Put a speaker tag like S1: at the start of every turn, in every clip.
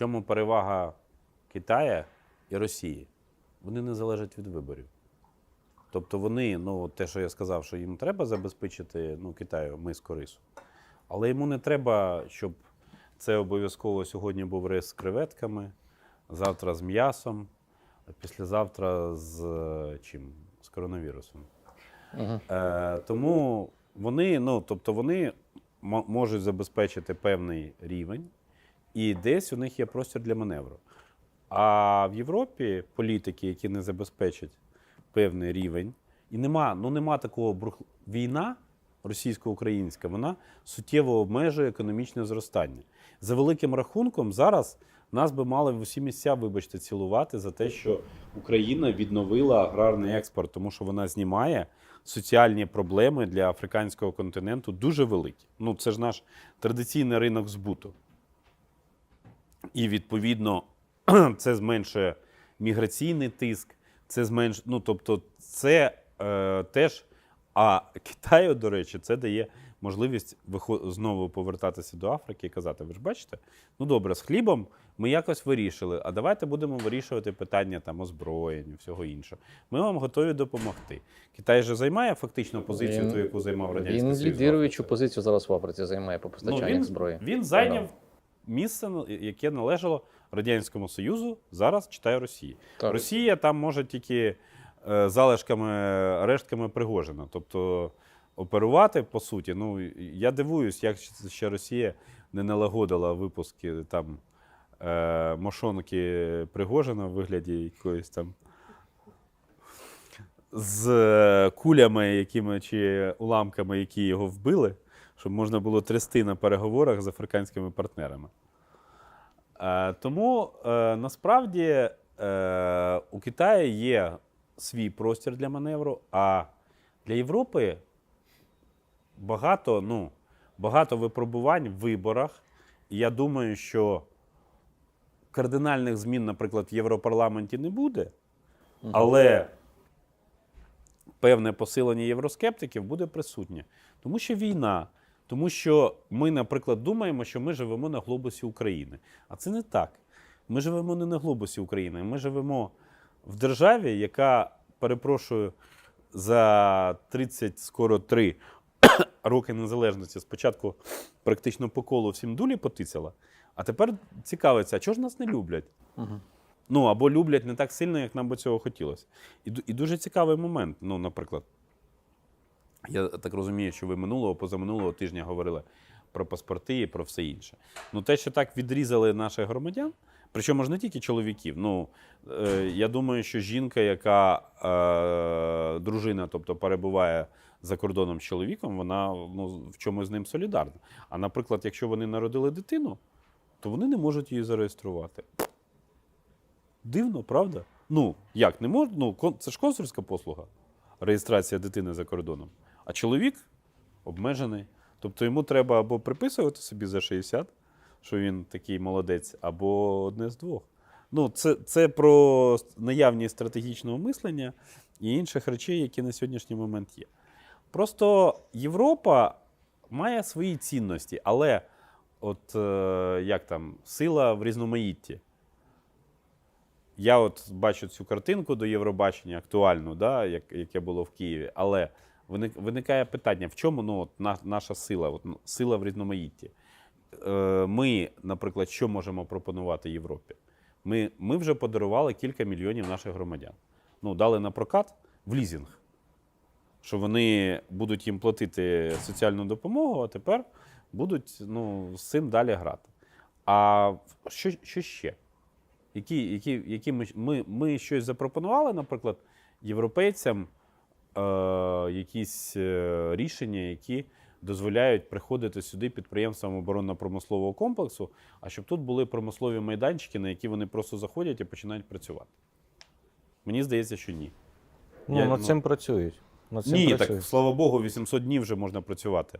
S1: чому перевага Китаю і Росії? Вони не залежать від виборів. Тобто вони, ну те, що я сказав, що їм треба забезпечити ну, Китаю миску рису. Але йому не треба, щоб це обов'язково сьогодні був рис з креветками, завтра з м'ясом, а післязавтра з е, чим? З коронавірусом. Е, тому вони, ну, тобто вони можуть забезпечити певний рівень, і десь у них є простір для маневру. А в Європі політики, які не забезпечать певний рівень, і нема, ну нема такого брух... війна російсько-українська, вона суттєво обмежує економічне зростання. За великим рахунком, зараз нас би мали в усі місця, вибачте, цілувати за те, що Україна відновила аграрний експорт, тому що вона знімає соціальні проблеми для африканського континенту дуже великі. Ну, це ж наш традиційний ринок збуту. І відповідно це зменшує міграційний тиск, це зменшує. Ну, тобто, це е, теж. А Китаю, до речі, це дає можливість вихо- знову повертатися до Африки і казати: ви ж бачите, ну добре, з хлібом ми якось вирішили, а давайте будемо вирішувати питання там озброєння, всього іншого. Ми вам готові допомогти. Китай же займає фактично позицію,
S2: Він-
S1: ту, яку займав радянський
S2: Він
S1: Союз. в
S2: лідируючу позицію зараз в Африці займає по постачаннях
S1: Ну, він,
S2: зброї.
S1: Він зайняв місце, яке належало Радянському Союзу, зараз читає Росії.
S2: Так.
S1: Росія там може тільки е, залишками, рештками Пригожина. Тобто оперувати, по суті. Ну, я дивуюсь, як ще- Росія не налагодила випуски там е, мошонки Пригожина в вигляді якоїсь там. З кулями, якими чи уламками, які його вбили, щоб можна було трясти на переговорах з африканськими партнерами. Е, тому е, насправді е, у Китаї є свій простір для маневру, а для Європи багато, ну, багато випробувань в виборах. І я думаю, що кардинальних змін, наприклад, в Європарламенті не буде, але певне посилення євроскептиків буде присутнє. Тому що війна, тому що ми, наприклад, думаємо, що ми живемо на глобусі України. А це не так. Ми живемо не на глобусі України. Ми живемо в державі, яка, перепрошую, за 30, скоро 3 роки незалежності спочатку практично по колу всім дулі потицяла, а тепер цікавиться, а чого ж нас не люблять? Ну, або люблять не так сильно, як нам би цього хотілося. І, і дуже цікавий момент. Ну, наприклад, я так розумію, що ви минулого, позаминулого тижня говорили про паспорти і про все інше. Ну, те, що так відрізали наших громадян, причому ж не тільки чоловіків. Ну, е, я думаю, що жінка, яка е, дружина, тобто перебуває за кордоном з чоловіком, вона ну, в чомусь з ним солідарна. А наприклад, якщо вони народили дитину, то вони не можуть її зареєструвати. Дивно, правда? Ну, як не можна? Ну, це ж консульська послуга, реєстрація дитини за кордоном. А чоловік обмежений. Тобто йому треба або приписувати собі за 60, що він такий молодець, або одне з двох. Ну, це, це про наявність стратегічного мислення і інших речей, які на сьогоднішній момент є. Просто Європа має свої цінності, але от е, як там, сила в різноманітті. Я от бачу цю картинку до Євробачення актуальну, да, як, яке було в Києві. Але виникає питання: в чому ну, от, на, наша сила? От, ну, сила в різноманітті. Е, ми, наприклад, що можемо пропонувати Європі? Ми, ми вже подарували кілька мільйонів наших громадян. Ну, дали на прокат в лізінг, що вони будуть їм платити соціальну допомогу, а тепер будуть ну, з цим далі грати. А що, що ще? які, які, які ми, ми, ми щось запропонували, наприклад, європейцям якісь е, рішення, які дозволяють приходити сюди підприємствам оборонно-промислового комплексу, а щоб тут були промислові майданчики, на які вони просто заходять і починають працювати. Мені здається, що ні.
S3: Ну,
S1: Я-
S3: над
S1: ну,
S3: цим працюють. Над цим
S1: Ні,
S3: працюють.
S1: так слава Богу, 800 днів вже можна працювати.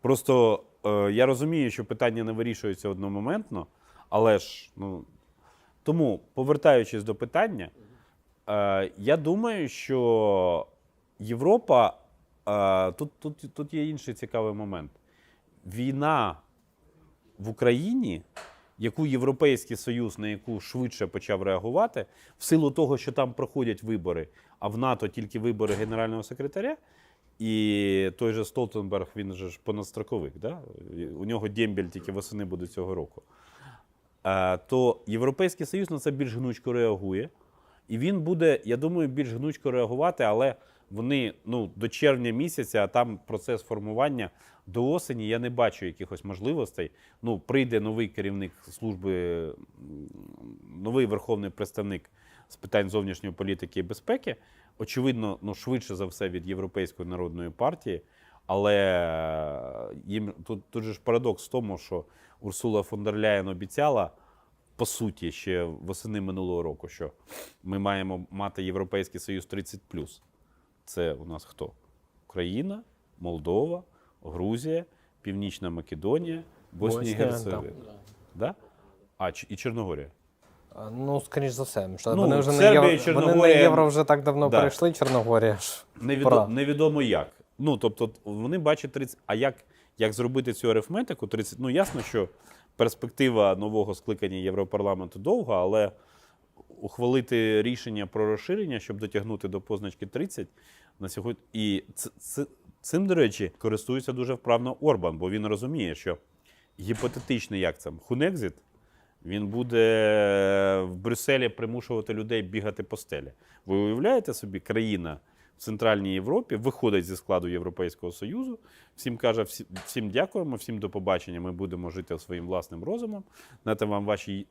S1: Просто е, я розумію, що питання не вирішується одномоментно, але ж, ну. Тому, повертаючись до питання, е, я думаю, що Європа. Е, тут, тут, тут є інший цікавий момент. Війна в Україні яку Європейський Союз на яку швидше почав реагувати, в силу того, що там проходять вибори, а в НАТО тільки вибори генерального секретаря. І той же Столтенберг, він же ж понадстроковик, да? у нього дембель тільки восени буде цього року. Е, То Європейський Союз на це більш гнучко реагує. І він буде, я думаю, більш гнучко реагувати, але вони ну, до червня місяця, а там процес формування до осені, я не бачу якихось можливостей. Ну, прийде новий керівник служби, новий верховний представник з питань зовнішньої політики і безпеки. Очевидно, ну, швидше за все від Європейської народної партії. Але е, їм тут, тут же ж парадокс в тому, що Урсула фон дер Ляєн обіцяла по суті, ще восени минулого року, що ми маємо мати Європейський Союз 30 Це у нас хто? Україна, Молдова, Грузія, Північна Македонія, Боснія і Герцеговина. Да? А, і Чорногорія.
S3: Ну, скоріш за все. що
S1: Ну,
S3: вони вже
S1: Сербія
S3: на
S1: і
S3: євро, вони на євро вже так давно
S1: Да.
S3: перейшли, Чорногорія.
S1: Невідо...
S3: Пора.
S1: Невідомо як. Ну, тобто, вони бачать 30. А як, як зробити цю арифметику? 30... Ну, ясно, що перспектива нового скликання Європарламенту довга, але ухвалити рішення про розширення, щоб дотягнути до позначки 30 на сьогодні. І цим, до речі, користується дуже вправно Орбан, бо він розуміє, що гіпотетичний як це Хунекзит. Він буде в Брюсселі примушувати людей бігати по стелі. Ви уявляєте собі, країна в Центральній Європі виходить зі складу Європейського Союзу, всім каже, всім дякуємо, всім до побачення. Ми будемо жити своїм власним розумом. Знаєте, вам ваші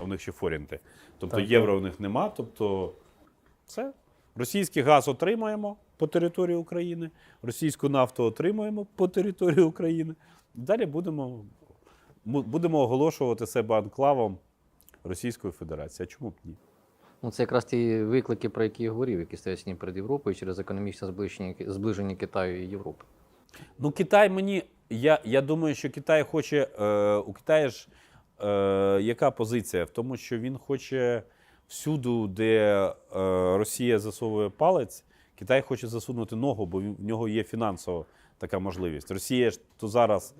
S1: у них ще форінти. Тобто
S3: Так,
S1: євро у них нема. Тобто, все. Російський газ отримаємо по території України, російську нафту отримуємо по території України. Далі будемо, будемо оголошувати себе анклавом Російської Федерації. А чому б ні?
S2: Ну, це якраз ті виклики, про які я говорив, які стоять сьогодні перед Європою через економічне зближення, зближення Китаю і Європи.
S1: Ну, Китай мені. Я, я думаю, що Китай хоче. Е, у Китаї ж е, яка позиція? В тому, що він хоче всюди, де е, Росія засовує палець, Китай хоче засунути ногу, бо в нього є фінансова така можливість. Росія ж то зараз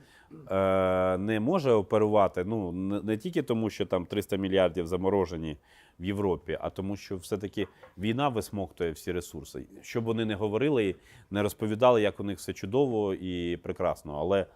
S1: е, не може оперувати. Ну не, не тільки тому, що там 300 мільярдів заморожені в Європі, а тому, що все-таки війна висмоктує всі ресурси. Щоб вони не говорили і не розповідали, як у них все чудово і прекрасно. Але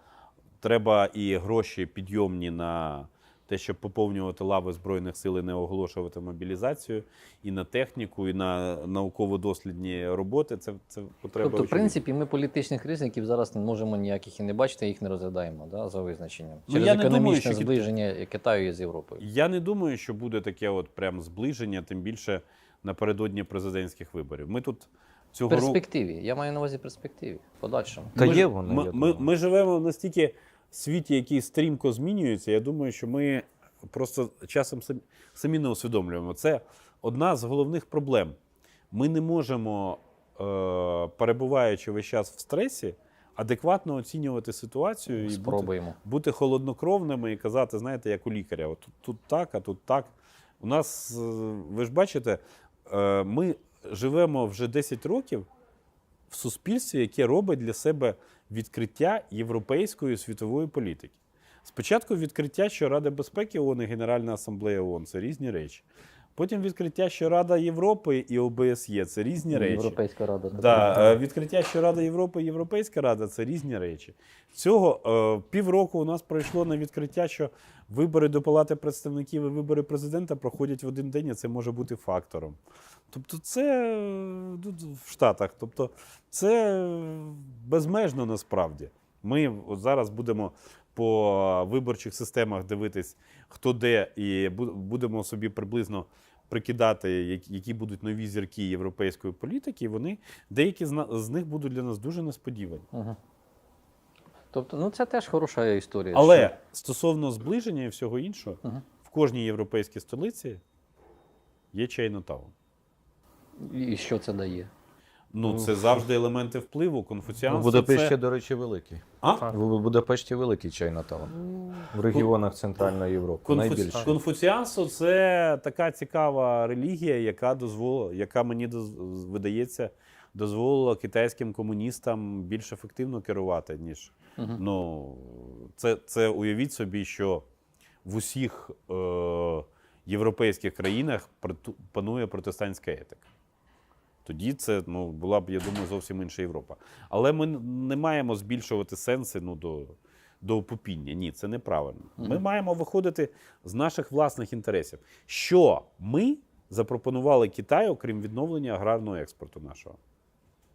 S1: треба і гроші підйомні на те, щоб поповнювати лави Збройних сил і не оголошувати мобілізацію, і на техніку, і на науково-дослідні роботи. Це, це потреба.
S2: тобто, в принципі, ми політичних ризиків зараз не можемо ніяких і не бачити, їх не розглядаємо да, за визначенням.
S1: Ну,
S2: Через
S1: я не думаю,
S2: економічне
S1: що
S2: зближення Китаю з Європою.
S1: Я не думаю, що буде таке от прям зближення, тим більше напередодні президентських виборів. Ми тут цього року.
S2: перспективі. Я маю на увазі перспективі. Подальшому.
S3: Та
S1: ми,
S3: є
S1: ж-
S3: вони,
S1: Ми, ми, ми живемо в світі, який стрімко змінюється. Я думаю, що ми просто часом самі, не усвідомлюємо. Це одна з головних проблем. Ми не можемо, е, перебуваючи весь час в стресі, адекватно оцінювати ситуацію і бути,
S2: Спробуємо.
S1: бути холоднокровними і казати, знаєте, як у лікаря, от тут, тут так, а тут так. У нас, е, ви ж бачите, е, ми живемо вже 10 років в суспільстві, яке робить для себе відкриття європейської світової політики. Спочатку відкриття, що Рада безпеки ООН і Генеральна асамблея ООН це різні речі. Потім відкриття, що Рада Європи і ОБСЄ це різні речі.
S2: Європейська рада.
S1: Да, е, відкриття, що Рада Європи і Європейська Рада це різні речі. Цього е, півроку у нас пройшло на відкриття, що вибори до Палати представників і вибори президента проходять в один день, і це може бути фактором. Тобто, це е, в Штатах. Тобто, це безмежно насправді. Ми от зараз будемо по виборчих системах дивитись, хто де, і будемо собі приблизно прикидати, які- будуть нові зірки європейської політики. І вони деякі з, них будуть для нас дуже несподівані.
S2: Угу. Тобто, ну це теж хороша історія.
S1: Але стосовно зближення і всього іншого,
S2: Мгм.
S1: в кожній європейській столиці є Чайнатаун.
S2: що- І що це дає?
S1: Ну, це завжди елементи впливу.
S3: У
S1: Конфуціанство.
S3: Будапешті,
S1: це...
S3: до речі, великий.
S1: А?
S3: В Будапешті великий Чайнатаун. В регіонах Центральної Європи.
S1: Конфу...
S3: Найбільший.
S1: Конфуціанство це така цікава релігія, яка дозволила, яка мені доз... видається, дозволила китайським комуністам більш ефективно керувати, ніж
S2: Мгм.
S1: ну це, це уявіть собі, що в усіх е, європейських країнах панує протестантська етика. Тоді це ну, була б, я думаю, зовсім інша Європа. Але ми не маємо збільшувати сенси ну, до, до опупіння. Ні, це неправильно. Ми маємо виходити з наших власних інтересів. Що ми запропонували Китаю, окрім відновлення аграрного експорту нашого?